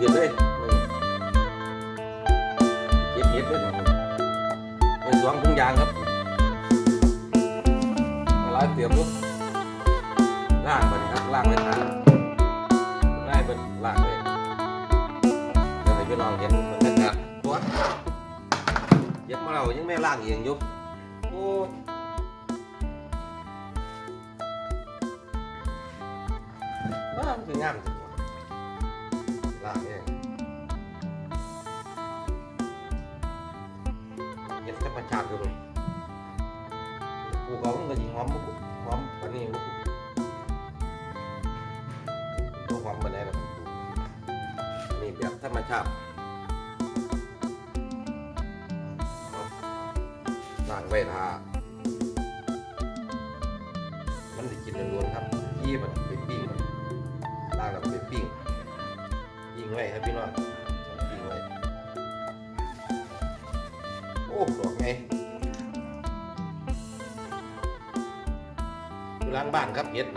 จืดเลยเก็บเห็ดด้วยนะเป็นสองถุงยางครับหลายเตรียมลูกล่างไปครับล่างไปทานง่ายเป็นล่างเลยเดี๋ยวให้พี่น้องเห็นบรรยากาศตัวเย็บมาเรายังไม่ล่างเองยู่โอ้ว้าวมันคืองามจังันหอมมุกหอมปานนี้มุกตัวหอมปานไหนล่ะนี่แบบธรรมชาติล่างไว้ทามันได้กินล้วนๆครับยี่มันไปปิ้งมันล่างแล้วไปปิ้งปิ้งไว้ครับพี่น้องปิ้งไว้โอ้ดอกไงางบ้านครับเห็ด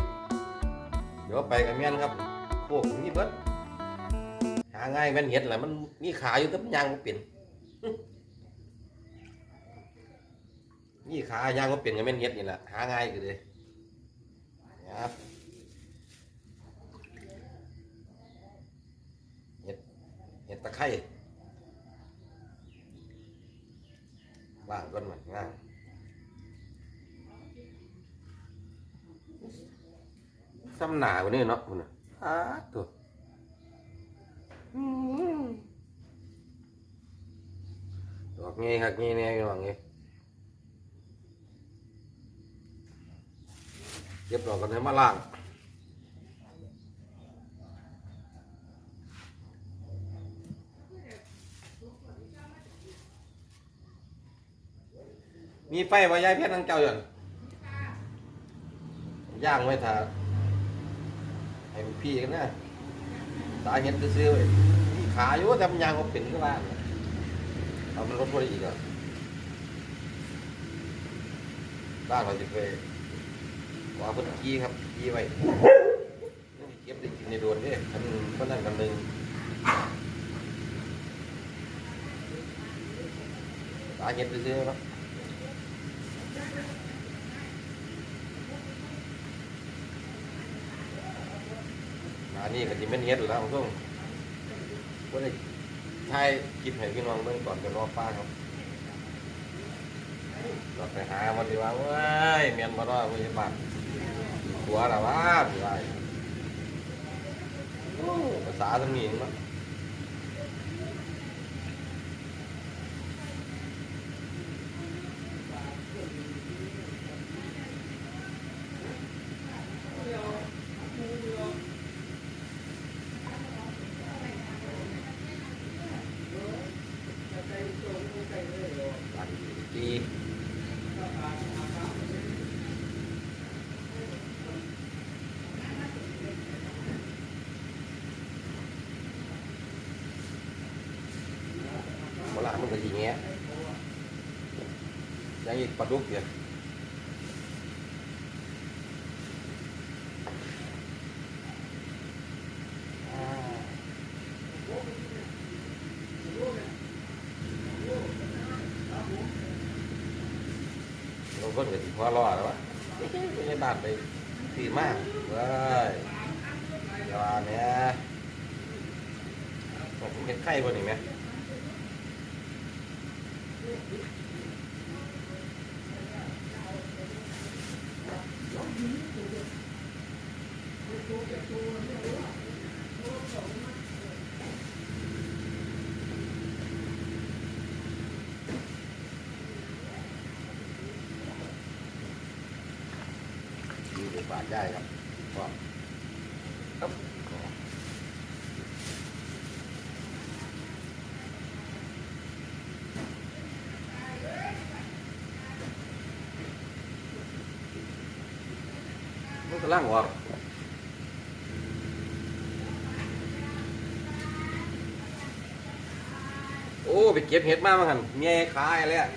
เดี๋ยวไปกับแม่นครับพวกนี้เบิดหาง่ายแม่นเห็ดแหละมันมีขาอยู่แต่มันยังบ่เป็นนี่ขายางก็เป็นกับแม่นเห็ดนี่แหละหาง่ายคือเลยนะครับเห็ดเห็ดตะไคร้ว่างก่อนมันง่าย ซ้ำหนากว่านี้เนาะมันน่ะอ้าตัวดอกงี้ครับงี้แน่พี่น้องงี้เก็บดอกกันให้มาล่างมีไฟว่ายายเพชรนังเจ้าอยู่นั่นย่างไว้ถ้า ห้ลูกพี่กันนะสาเห็นซื้อๆไว้ขาอยู่แต่มันยางก็เป็นก็ว่าเอามันลดพอดีอีกอะบ้านเราจะไปว่าเพิ่นกี้ครับกี้ไว้เก็บได้กินในโดนเด้คันคนนั้นกันหนึ่งสาเห็นซื้อครับอั นี้ก็จะเป็นเฮ็ดอยู่แล้วผมต้องก็ได้ทายคิดให้พี่น้องเบิ่งก่อนจะรอป้าครับเราไปหาวันดีว่าเว้ยเมียนมารอดพยาบาลหัวละว่าไปภาษาทางนี้เนาะอันที่ เวลามันก็อย่างเงี้ย ยังอีกปลาดุกเนี่ยอ่าเราก็เกิดหัวเรอดแล้ววะไม่ใช่บ้านไปสีมากเว้ยเดี๋ยวเนี้ยผมเป็นไข้บ่นี่ไหม ดีหรือบาทได้ครับก็ครับมันกำลังออกโอ้ ไปเก็บเห็ดมาเหมือนกันเมียขายเลยอะ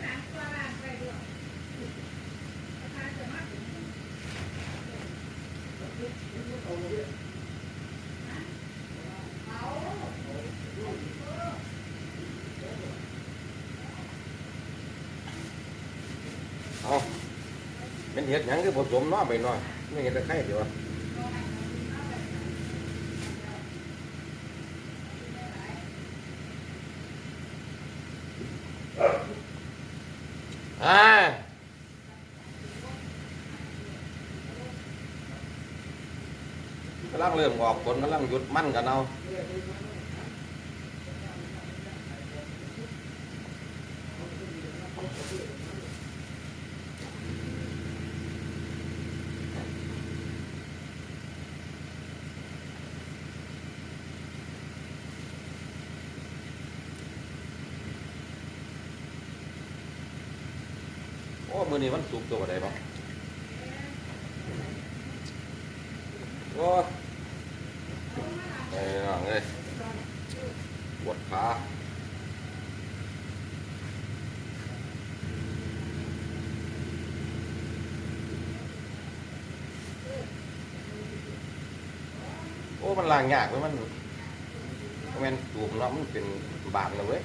มันเห็ดหยังคือผสมเน้อไปหน่อยไม่เห็นตะไคร้เดี๋ยววะอ่ากำลังเริ่มออกผลกำลังหยุดมั่นกันเอา โอ้มือนี้มันสุกตัวใดบ้างโอ้ไอ้น้องเอ้ยปวดขาโอ้ มันลางยากเว้ยมันมันตูมเนาะมันเป็นบาดเลยเว้ย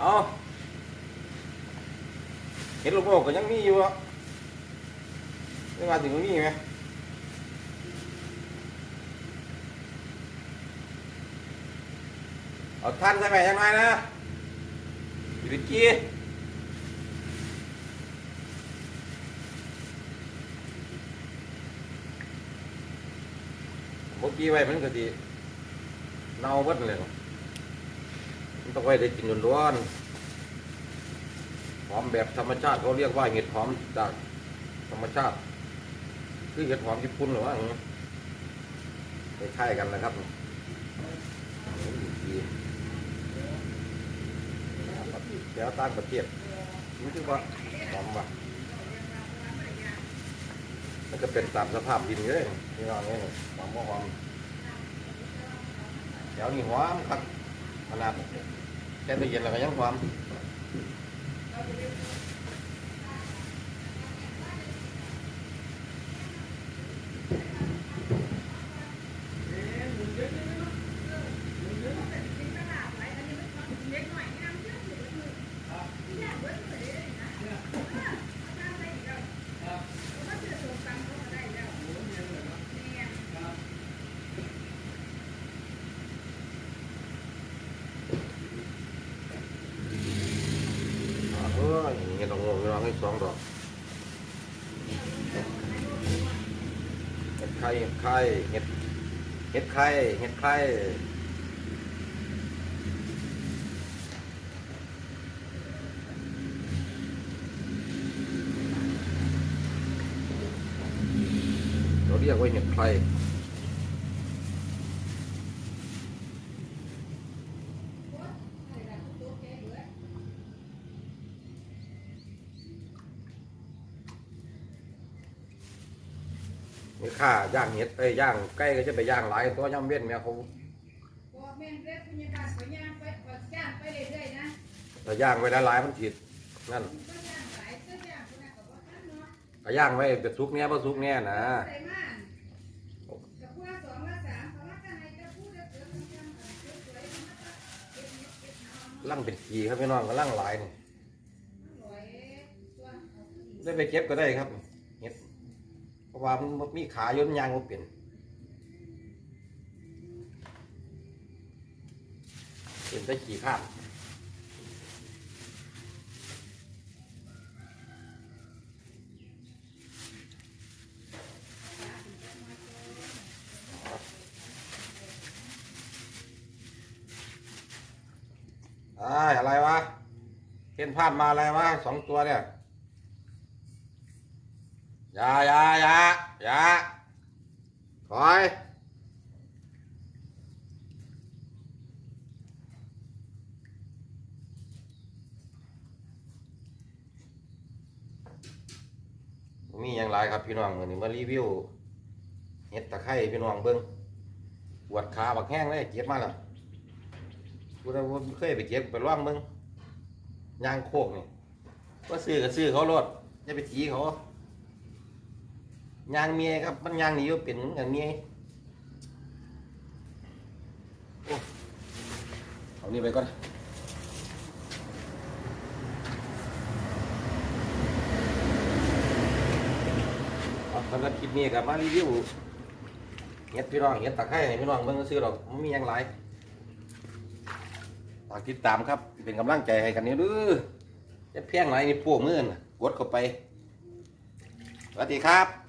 เอาเห็นลูกโป่งก็ยังมีอยู่อะไม่มาถึงตรงนี้ไหมเอาท่านใส่ไปยังไงนะอยู่ดิกี้เมื่อกี้ไว้มันก็ดีเน่าเบิดเลยเนาะมัน ต้องไว้ได้กินร้อนๆหอมแบบธรรมชาติเขาเรียกว่าเห็ดหอมจากธรรมชาติ คือเห็ดหอมญี่ปุ่นหรือว่าอย่างนี้คล้ายๆกันนะครับเดี๋ยวตั้งประเทียบนี่คือว่าหอมว่ะมันก็เป็นตามสภาพดินเลยนี่น้องนี่หอมบ่หอมเดี๋ยวนี้หอมครับขนาด แค่ตู้เย็นแล้วก็ยังความ เอออย่างเงี้ยต้องงงร้องให้ สองดอกเห็ดไข่เห็ดไข่เห็ดเห็ดไข่เห็ดไข่เราเรียกว่าเห็ดไข่ มีค่าย่างเห็ดเอ้ยย่างไก่ก็จะไปย่างหลายตัวย่ำเว้นแม่เขาบอกแม่นเล็กพยาบาลก็ย่างไปก็ย่างไปเรื่อยๆนะถ้าย่างไว้หลายๆมันผิดนั่นก็ย่างหลายก็ย่างคนนั้นก็บ่ทันเนาะก็ย่างไว้แต่สุกเนี้ยพอสุกเนี้ยนะใส่มากับผู้ละสองละสามเขาละกันให้กับผู้ละเกิดมันจังเออสวยๆมันก็เก็บเม็ดเก็บหอมลั่งเป็นขีครับพี่น้องก็ลั่งหลายนี่อร่อยตัวเอาขึ้นได้ไปเก็บก็ได้ครับเห็ดเพ ราะว่ามันมีขาย่นยางมันเปลี่ยนเป็นได้ขี่ข้ามอ้ายอะไรวะเห็นพลาดมาอะไรวะสองตัวเนี่ย อย่าอย่าอย่าอย่าถอยมีอย่างไรครับพี่น้องวันนี้มารีวิวเห็ดตะไคร้พี่น้องเบิ้งปวดขาบักแห้งเลยเก็บมาแล้วกูได้บ่เคยไปเก็บไปล่องเบิ้งยางโคกนี่ว่าซื้อก็ซื้อเขาโลดอย่าไปตีเขา ยางเมียครับมันยางนี่อยู่เป็นอย่างเมียโอ้เอานี่ไปก่อนเอาสำหรับคลิปนี้กับมารีวิวเห็ดพี่น้องเห็ดตะไคร้ให้พี่น้องเบิ่งซื้อหรอกมันมีอย่างไรฝากติดตามครับ เป็นกำลังใจให้กันนี่ดื้อจะเพียงไรนี่พวกมือนกดเข้าไปสวัสดีครับ